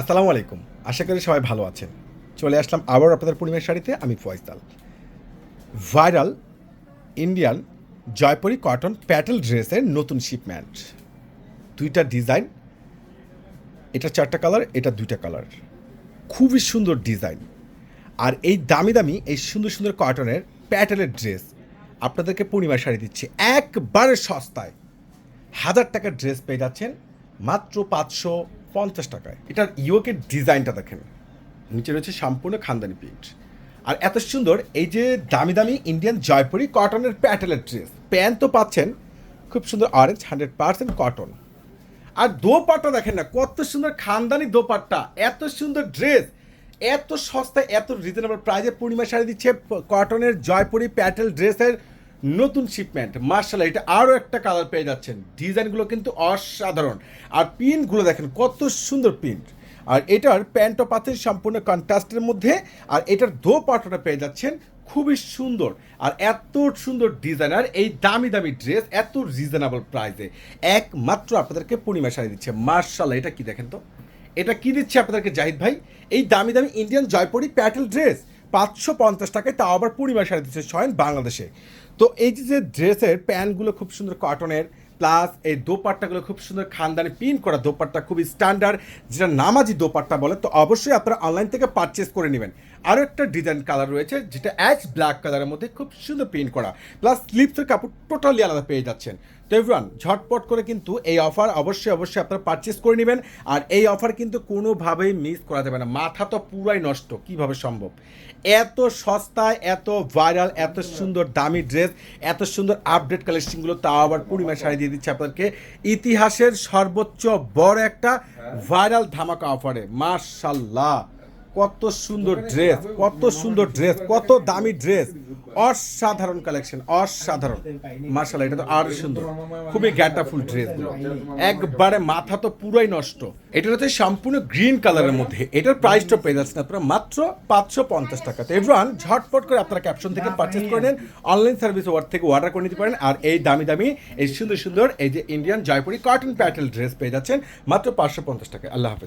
আসসালামু আলাইকুম। আশা করি সবাই ভালো আছেন। চলে আসলাম আবার আপনাদের পূর্ণিমার শাড়িতে, আমি Faisal. Viral Indian Jaipuri cotton Patel ড্রেসের নতুন শিপমেন্ট দুইটা ডিজাইন, এটা চারটা কালার, এটা দুইটা কালার। খুবই সুন্দর ডিজাইন। আর এই দামি দামি এই সুন্দর সুন্দর কটনের প্যাটেলের ড্রেস আপনাদেরকে পূর্ণিমার শাড়ি দিচ্ছি। একবারে সস্তায়। হাজার টাকার ড্রেস পেয়ে যাচ্ছেন মাত্র পাঁচশো পঞ্চাশ টাকায়। এটার ইয়োকের ডিজাইনটা দেখেন। নিচে রয়েছে সম্পূর্ণ খানদানি প্রিন্ট আর এত সুন্দর, এই যে দামি দামি ইন্ডিয়ান জয়পুরি কটনের প্যাটেলের ড্রেস প্যান্ট তো পাচ্ছেন, খুব সুন্দর অরেঞ্জ হান্ড্রেড পার্সেন্ট কটন আর দোপাট্টা দেখেন না, কত সুন্দর খানদানি দোপাট্টা, এত সুন্দর ড্রেস এত সস্তায়, এত রিজনেবল প্রাইজে পূর্ণিমা শাড়ি দিচ্ছে কটনের জয়পুরি প্যাটেল ড্রেসের নতুন শিপমেন্ট মার্শাল এটা আরও একটা কালার পেয়ে যাচ্ছেন। ডিজাইনগুলো কিন্তু অসাধারণ। আর প্রিন্টগুলো দেখেন, কত সুন্দর প্রিন্ট আর এটার প্যান্টও পাচ্ছেন সম্পূর্ণ কন্ট্রাস্টের মধ্যে, আর এটার দোপাট্টাটা পেয়ে যাচ্ছেন, খুবই সুন্দর। আর এত সুন্দর ডিজাইনার এই দামি দামি ড্রেস এত রিজনেবল প্রাইসে একমাত্র আপনাদেরকে পূর্ণিমা শাড়ি দিচ্ছে। মার্শাল এটা কি দেখেন তো? এটা কি দিচ্ছে আপনাদেরকে জাহিদ ভাই? এই দামি দামি ইন্ডিয়ান জয়পুরি প্যাটেল ড্রেস পাঁচশো পঞ্চাশ টাকায়, তাও আবার পূর্ণিমা শাড়ি দিচ্ছে স্বয়ং বাংলাদেশে। তো এই যে ড্রেসের প্যান্টগুলো খুব সুন্দর কটনের প্লাস এই দোপাট্টাগুলো খুব সুন্দর খানদানি পিন করা দোপাট্টা, খুবই স্ট্যান্ডার্ড যেটা নামাজি দোপাট্টা বলে, তো অবশ্যই আপনারা অনলাইন থেকে পারচেস করে নেবেন। আরও একটা ডিজাইন কালার রয়েছে, যেটা অ্যাশ ব্ল্যাক কালারের মধ্যে খুব সুন্দর প্রিন্ট করা। প্লাস স্লিপসের কাপড় টোটালি আলাদা পেয়ে যাচ্ছেন। তো এভরিওয়ান ঝটপট করে কিন্তু এই অফার অবশ্যই অবশ্যই আপনারা পারচেস করে নেবেন। আর এই অফার কিন্তু কোনোভাবেই মিস করা যাবে না। মাথা তো পুরাই নষ্ট, কীভাবে সম্ভব? এত সস্তায়, এত ভাইরাল এত সুন্দর, দামি ড্রেস এত সুন্দর আপডেট কালেকশনগুলো তাও আবার পূর্ণিমা শাড়ি দিয়ে দিচ্ছে আপনাদেরকে। ইতিহাসের সর্বোচ্চ বড় একটা ভাইরাল ধামাকা অফারে মার্শাল্লাহ কত সুন্দর ড্রেস কত সুন্দর ড্রেস কত দামি ড্রেস অসাধারণ কালেকশন অসাধারণ। মার্শাল এটা তো আরও সুন্দর। খুবই গ্যাটাফুল ড্রেসগুলো একবারে মাথা তো পুরাই নষ্ট। এটা হচ্ছে সম্পূর্ণ গ্রিন কালারের মধ্যে। এটার প্রাইসটা পেয়ে যাচ্ছেন আপনারা মাত্র পাঁচশো পঞ্চাশ টাকা। তো এভরান ঝটপট করে আপনারা ক্যাপশন থেকে পারচেস করে নেন। অনলাইন সার্ভিস ওয়ার্ড থেকে অর্ডার করে নিতে পারেন। আর এই দামি দামি এই সুন্দর সুন্দর এই যে Indian Jaipuri cotton Patel dress পেয়ে যাচ্ছেন মাত্র পাঁচশো পঞ্চাশ টাকা আল্লাহ হাফেজ।